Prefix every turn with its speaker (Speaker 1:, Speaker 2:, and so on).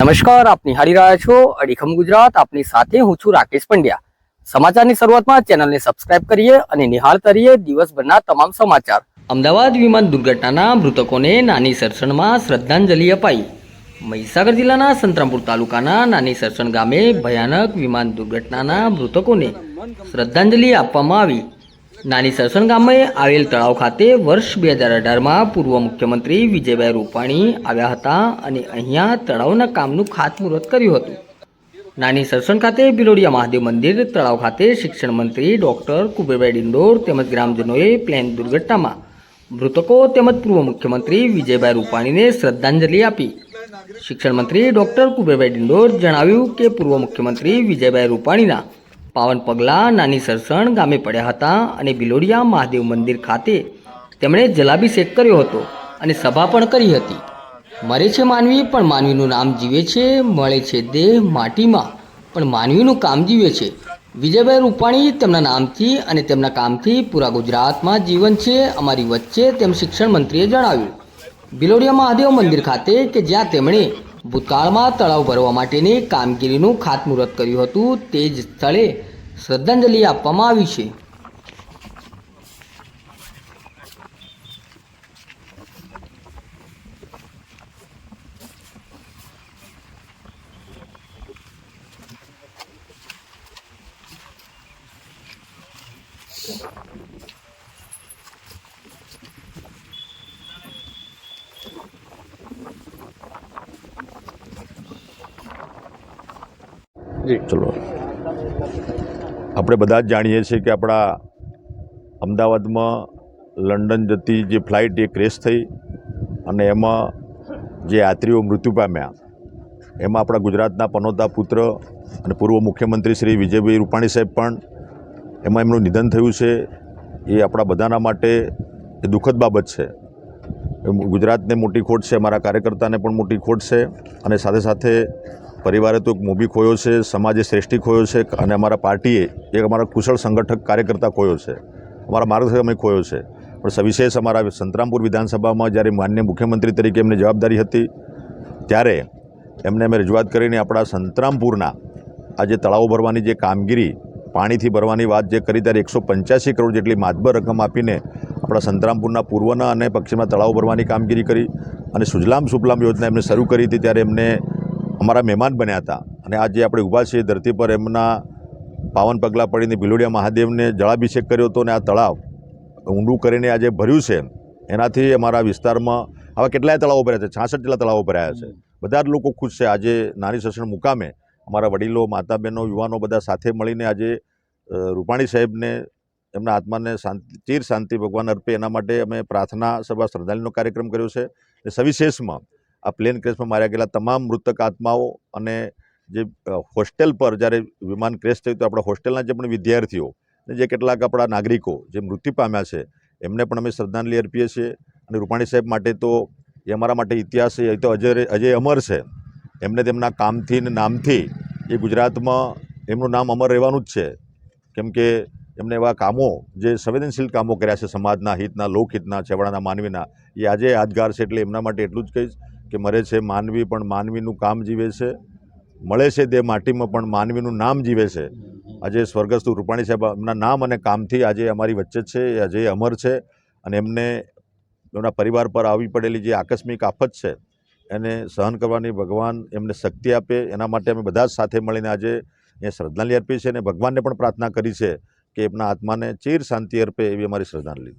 Speaker 1: નમસ્કાર આપ નિહાળી રહ્યા છો અડીખમ ગુજરાત, આપની સાથે હું છું રાકેશ પંડ્યા. સમાચારની શરૂઆતમાં ચેનલને સબસ્ક્રાઇબ કરીએ અને નિહાળતા રહીએ દિવસભરના તમામ સમાચાર. અમદાવાદ વિમાન દુર્ઘટનાના મૃતકોને નાની સરસણમાં શ્રદ્ધાંજલિ અપાઈ. મહીસાગર જિલ્લાના સંતરામપુર તાલુકાના નાની સરસણ ગામે ભયાનક વિમાન દુર્ઘટનાના મૃતકોને શ્રદ્ધાંજલિ આપવામાં આવી. નાની સરસણ ગામે આવેલ તળાવ ખાતે વર્ષ બે હજાર અઢારમાં પૂર્વ મુખ્યમંત્રી વિજયભાઈ રૂપાણી આવ્યા હતા અને અહીંયા તળાવના કામનું ખાતમુહૂર્ત કર્યું હતું. નાની સરસણ ખાતે બિલોડિયા મહાદેવ મંદિર, તળાવ ખાતે શિક્ષણ મંત્રી ડૉક્ટર કુબેરભાઈ ડિંડોર તેમજ ગ્રામજનોએ પ્લેન દુર્ઘટનામાં મૃતકો તેમજ પૂર્વ મુખ્યમંત્રી વિજયભાઈ રૂપાણીને શ્રદ્ધાંજલિ આપી. શિક્ષણ મંત્રી ડોક્ટર કુબેભાઈ ડિંડોર જણાવ્યું કે પૂર્વ મુખ્યમંત્રી વિજયભાઈ રૂપાણીના પાવન પગલાં નાની સરસણ ગામે પડ્યા હતા અને બિલોડિયા મહાદેવ મંદિર ખાતે તેમણે જલાભિષેક કર્યો હતો અને સભા પણ કરી હતી. મરે છે માનવી, પણ માનવીનું નામ જીવે છે. મળે છે દેહ માટીમાં, પણ માનવીનું કામ જીવે છે. વિજયભાઈ રૂપાણી તેમના નામથી અને તેમના કામથી પૂરા ગુજરાતમાં જીવન છે. અમારી વચ્ચે તેમ શિક્ષણ મંત્રીએ જણાવ્યું. બિલોડિયા મહાદેવ મંદિર ખાતે કે જ્યાં તેમણે ભૂતકાળમાં તળાવ ભરવા માટેની કામગીરીનું ખાતમુહૂર્ત કર્યું હતું, તે જ સ્થળે શ્રદ્ધાંજલિ આપવામાં આવી છે.
Speaker 2: ચલો. આપણે બધા જ જાણીએ છીએ કે આપણા અમદાવાદમાં લંડન જતી જે ફ્લાઇટ એ ક્રેશ થઈ અને એમાં જે યાત્રીઓ મૃત્યુ પામ્યા, એમાં આપણા ગુજરાતના પનોતા પુત્ર અને પૂર્વ મુખ્યમંત્રી શ્રી વિજયભાઈ રૂપાણી સાહેબ પણ એમાં એમનું નિધન થયું છે. એ આપણા બધાના માટે એ દુઃખદ બાબત છે. ગુજરાતને મોટી ખોટ છે, અમારા કાર્યકર્તાને પણ મોટી ખોટ છે અને સાથે સાથે પરિવારે તો એક મોભી ખોયો છે, સમાજે શ્રેષ્ઠી ખોયો છે અને અમારા પાર્ટીએ એક અમારા કુશળ સંગઠક કાર્યકર્તા ખોયો છે. અમારા માર્ગદર્શક અમે ખોયો છે. પણ સવિશેષ અમારા સંતરામપુર વિધાનસભામાં જ્યારે માન્ય મુખ્યમંત્રી તરીકે એમની જવાબદારી હતી, ત્યારે એમને અમે રજૂઆત કરીને આપણા સંતરામપુરના આ જે તળાવો ભરવાની જે કામગીરી, પાણીથી ભરવાની વાત જે કરી ત્યારે એકસો પંચ્યાસી કરોડ જેટલી માતબર રકમ આપીને આપણા સંતરામપુરના પૂર્વના અને પશ્ચિમના તળાવો ભરવાની કામગીરી કરી અને સુજલામ સુફલામ યોજના એમને શરૂ કરી હતી, ત્યારે એમને અમારા મહેમાન બન્યા હતા. અને આજે આપણે ઊભા છીએ ધરતી પર એમના પાવન પગલાં પડીને ભિલોડિયા મહાદેવને જળાભિષેક કર્યો હતો અને આ તળાવ ઊંડું કરીને આજે ભર્યું છે. એનાથી અમારા વિસ્તારમાં આવા કેટલાય તળાવો ભર્યા છે. છાસઠ જેટલા તળાવો ભરાયા છે. બધા જ લોકો ખુશ છે. આજે નાની સસણ મુકામે અમારા વડીલો માતા બહેનો યુવાનો બધા સાથે મળીને આજે રૂપાણી સાહેબને એમના આત્માને શાંતિ, ચીર શાંતિ ભગવાન અર્પે. એના માટે અમે પ્રાર્થના સભા શ્રદ્ધાંજલિનો કાર્યક્રમ કર્યો છે. અને સવિશેષમાં આ પ્લેન ક્રેશમાં માર્યા ગયેલા તમામ મૃતક આત્માઓ અને જે હોસ્ટેલ પર જ્યારે વિમાન ક્રેશ થયું તો આપણા હોસ્ટેલના જે પણ વિદ્યાર્થીઓ અને જે કેટલાક આપણા નાગરિકો જે મૃત્યુ પામ્યા છે, એમને પણ અમે શ્રદ્ધાંજલિ અર્પીએ છીએ. અને રૂપાણી સાહેબ માટે તો એ અમારા માટે ઇતિહાસ એ તો અજય અજય અમર છે. એમને તેમના કામથી ને નામથી એ ગુજરાતમાં એમનું નામ અમર રહેવાનું જ છે. કેમ કે એમને એવા કામો, જે સંવેદનશીલ કામો કર્યા છે સમાજના હિતના, લોકહિતના, છેવાડાના, માનવીના, એ આજે યાદગાર છે એટલે એમના માટે એટલું જ કહીશ. કે મરે છે માનવી પણ માનવીનું કામ જીવે છે. મળે છે તે માટીમાં પણ માનવીનું નામ જીવે છે. આજે સ્વર્ગસ્થ રૂપાણી સાહેબ એમના નામ અને કામથી આજે અમારી વચ્ચે છે એ અજય અમર છે અને એમને એમના પરિવાર પર આવી પડેલી જે આકસ્મિક આફત છે, એને સહન કરવાની ભગવાન એમને શક્તિ આપે. એના માટે અમે બધા જ સાથે મળીને આજે એ શ્રદ્ધાંજલિ અર્પી છે અને ભગવાનને પણ પ્રાર્થના કરી છે કે એમના આત્માને ચીર શાંતિ અર્પે એવી અમારી શ્રદ્ધાંજલિ.